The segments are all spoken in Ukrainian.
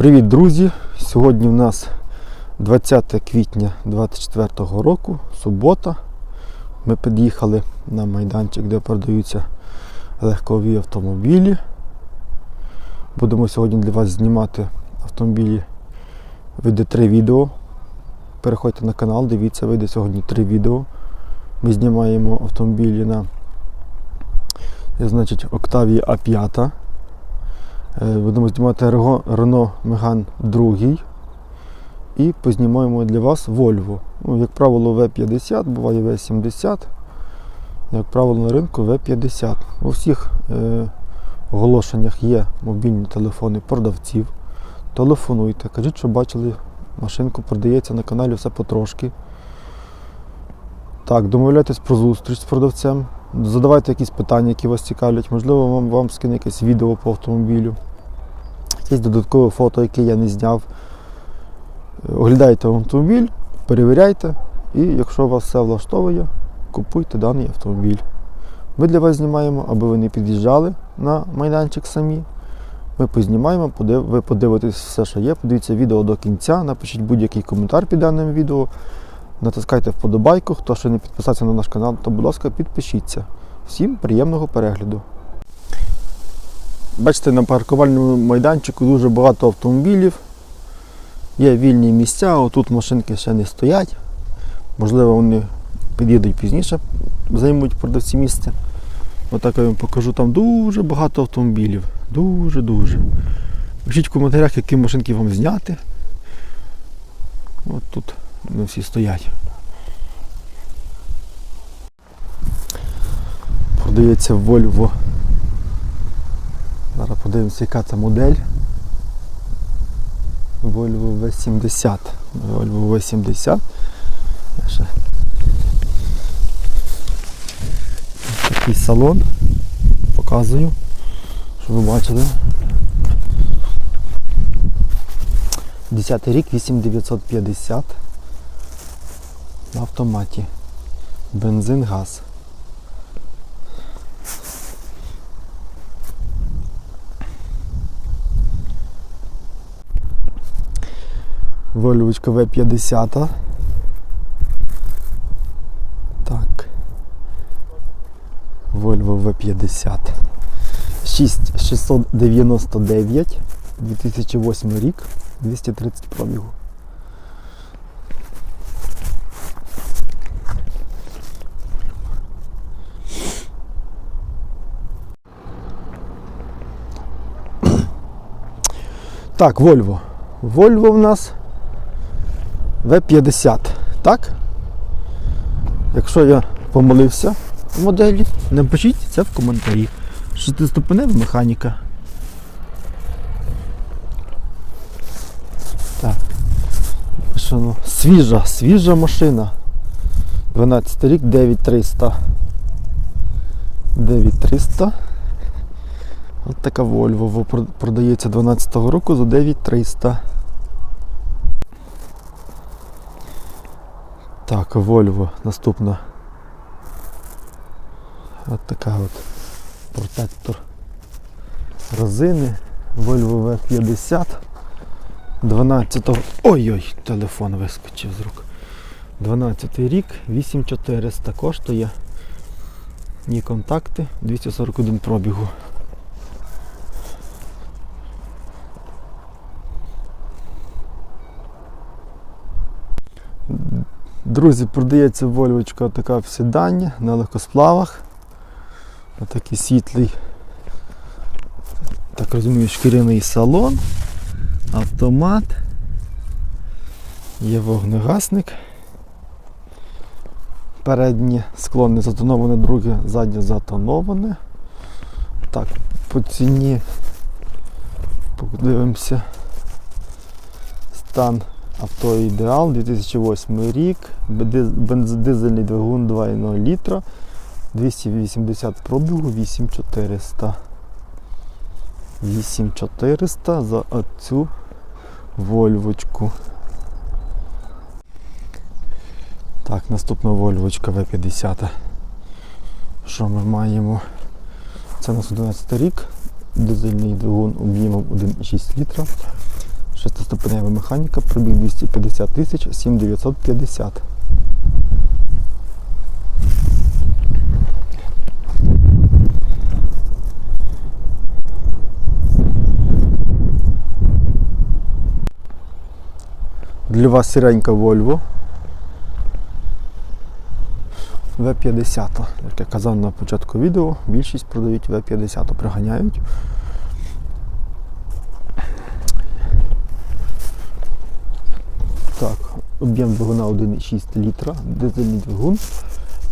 Привіт, друзі! Сьогодні в нас 20 квітня 2024 року, субота. Ми під'їхали на майданчик, де продаються легкові автомобілі. Будемо сьогодні для вас знімати автомобілі. Вийде три відео. Переходьте на канал, дивіться, вийде сьогодні три відео. Ми знімаємо автомобілі на значить, Octavia A5. Е, Будемо знімати Renault Megane 2 і познімаємо для вас Volvo. Ну, як правило, V50, буває V70. Як правило, на ринку V50. У всіх е, оголошеннях є мобільні телефони продавців. Телефонуйте, кажіть, що бачили, машинку продається на каналі все потрошки. Так, домовляйтесь про зустріч з продавцем. Задавайте якісь питання, які вас цікавлять. Можливо, вам, вам скине якесь відео по автомобілю. Якесь додаткове фото, яке я не зняв. Оглядайте автомобіль, перевіряйте, і якщо вас все влаштовує, купуйте даний автомобіль. Ми для вас знімаємо, аби ви не під'їжджали на майданчик самі. Ми познімаємо, ви подивитесь все, що є, подивіться відео до кінця, напишіть будь-який коментар під даним відео, натискайте вподобайку. Хто ще не підписався на наш канал, то, будь ласка, підпишіться. Всім приємного перегляду. Бачите, на паркувальному майданчику дуже багато автомобілів. Є вільні місця, отут машинки ще не стоять. Можливо, вони під'їдуть пізніше, займуть продавці місце. Отак я вам покажу, там дуже багато автомобілів. Дуже-дуже. Пишіть в коментарях, які машинки вам зняти. От тут вони всі стоять. Продається Volvo. Зараз подивимося, яка це модель. Volvo V70. Volvo V70. Я ще... Такий салон. Показую, щоб ви бачили. 10 рік, 8950 на автоматі. Бензин, газ. Вольвочка В50. Так. Volvo V50. 6699, 2008 рік, 230 пробігу. Так, Volvo. Volvo в нас V50. Так? Якщо я помилився в моделі, напишіть це в коментарі. Шестиступенева механіка. Так. Ну, свіжа, свіжа машина. 12 рік, 9300. 9300. От така Volvo продається 12-го року за 9300. Так, Volvo наступна. От така от протектор резини. Volvo V50. 12 Ой-ой, телефон вискочив з рук. 12 рік, 8400 коштує. Ні контакти, 241 пробігу. Друзі, продається вольвочка така в седані на легкосплавах. Отакий світлий, так розумію, шкіряний салон, автомат, є вогнегасник. Переднє скло не затоноване, друге заднє затоноване. Так, по ціні подивимося. Стан авто ідеал 2008 рік, бензодизельний двигун 2,0 літра, 280 пробігу, 8400. 8400 за оцю вольвочку. Так, наступна вольвочка В50. Що ми маємо? Це у нас 11 рік, дизельний двигун об'ємом 1,6 літра. Шестиступенева механіка, пробіг 250 тисяч, 7950. Для вас сіренька Volvo V50. Як я казав на початку відео, більшість продають V50, приганяють. Так, об'єм двигуна 1,6 літра, дизельний двигун,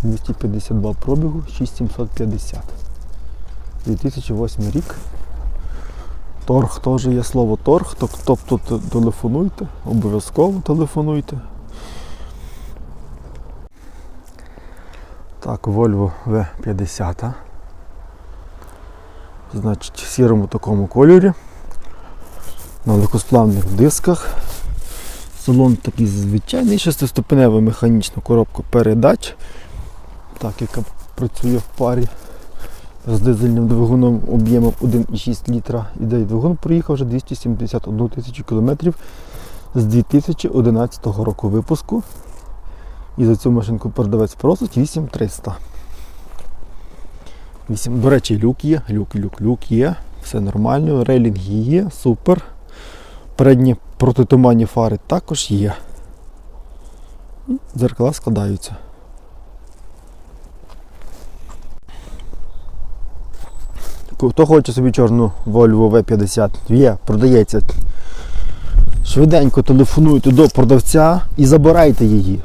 252 пробігу, 6750. 2008 рік. Торг теж є слово торг, тобто телефонуйте, обов'язково телефонуйте. Так, Volvo V50. Значить, в сірому такому кольорі. На легкосплавних дисках. Салон такий звичайний, шестиступенева механічна коробка передач. Так, яка працює в парі з дизельним двигуном об'ємом 1,6 літра. І двигун проїхав вже 271 тисячу кілометрів з 2011 року випуску. І за цю машинку продавець просить 8300. 8. До речі, люк є, люк, люк, люк є. Все нормально, рейлінги є, супер. Передні протитуманні фари також є. І Дзеркала складаються. Хто хоче собі чорну Volvo V50, є, продається. Швиденько телефонуйте до продавця і забирайте її.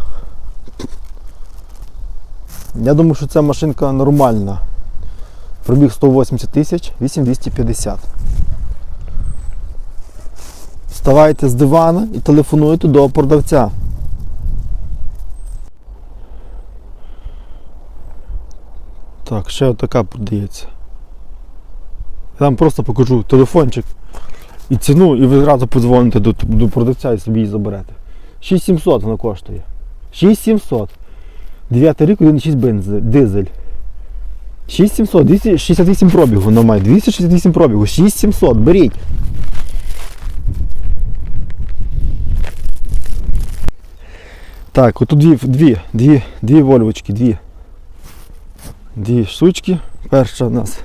Я думаю, що ця машинка нормальна. Пробіг 180 тисяч, 8250. Вставайте з дивана і телефонуйте до продавця. Так, ще отака продається. Я вам просто покажу телефончик і ціну, і ви зразу подзвоните до, до продавця і собі її заберете. 6700 вона коштує. 6700. 9 рік 1,6 бензи, дизель. 6700, 268 пробігу вона має, 268 пробігу, 6700, беріть. Так, отут дві, дві, дві, дві вольвочки, дві. Дві штучки. Перша у нас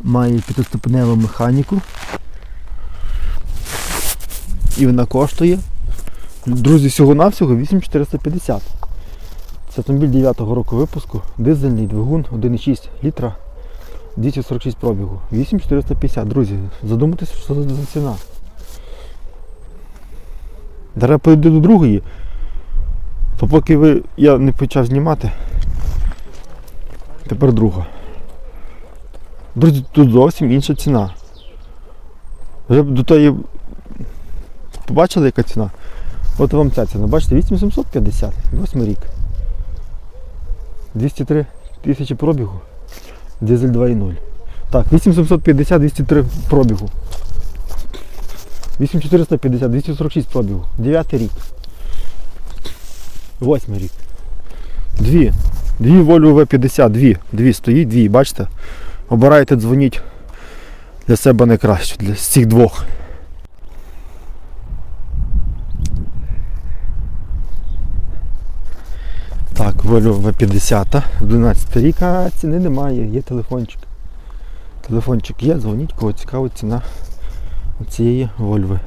має п'ятиступеневу механіку. І вона коштує. Друзі, всього-навсього 8450. Це автомобіль 9-го року випуску, дизельний двигун 1,6 літра, 246 пробігу. 8450. Друзі, задумайтесь, що це за ціна. Зараз перейду до другої. То поки ви, я не почав знімати. Тепер друга. Друзі, тут зовсім інша ціна. Вже до тої побачили, яка ціна? От вам ця ціна. Бачите, 8750, 8 рік. 203 тисячі пробігу. Дизель 2.0. Так, 8750, 203 пробігу. 8450, 246 пробігу. 9 рік. 8 рік. Дві. Дві Volvo V50, дві. Дві стоїть, дві, бачите? Обирайте, дзвоніть для себе найкраще, для цих двох. Так, Volvo V50, 12 рік, а ціни немає, є телефончик. Телефончик є, дзвоніть, кого цікава ціна цієї Вольви.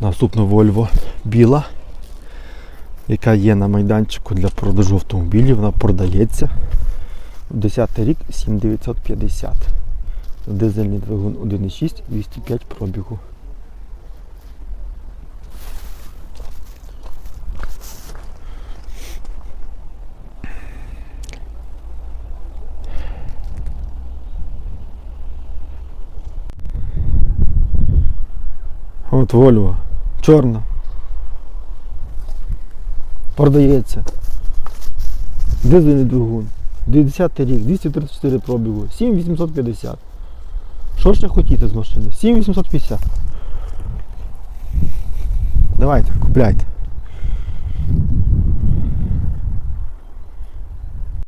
Наступна Вольво біла, яка є на майданчику для продажу автомобілів, вона продається. 10 рік 7950. Дизельний двигун 1,6, 205 пробігу. От Вольво. Чорна. Продається. Дизельний двигун. 90 рік, 234 пробігу, 7850. Що ж ще хотіти з машини? 7850. Давайте, купляйте.